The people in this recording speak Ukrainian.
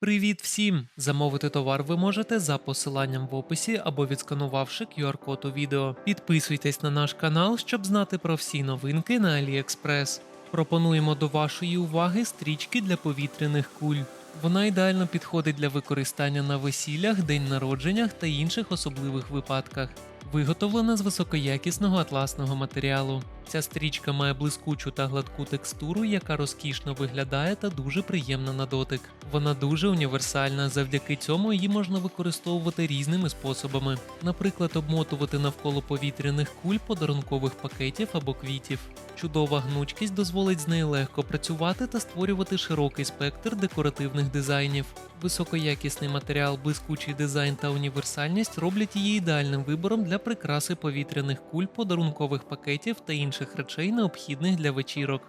Привіт всім! Замовити товар ви можете за посиланням в описі або відсканувавши QR-код у відео. Підписуйтесь на наш канал, щоб знати про всі новинки на AliExpress. Пропонуємо до вашої уваги стрічки для повітряних куль. Вона ідеально підходить для використання на весіллях, день народженнях та інших особливих випадках. Виготовлена з високоякісного атласного матеріалу. Ця стрічка має блискучу та гладку текстуру, яка розкішно виглядає та дуже приємна на дотик. Вона дуже універсальна, завдяки цьому її можна використовувати різними способами, наприклад, обмотувати навколо повітряних куль подарункових пакетів або квітів. Чудова гнучкість дозволить з нею легко працювати та створювати широкий спектр декоративних дизайнів. Високоякісний матеріал, блискучий дизайн та універсальність роблять її ідеальним вибором для прикраси повітряних куль, подарункових пакетів та інших речей, необхідних для вечірок.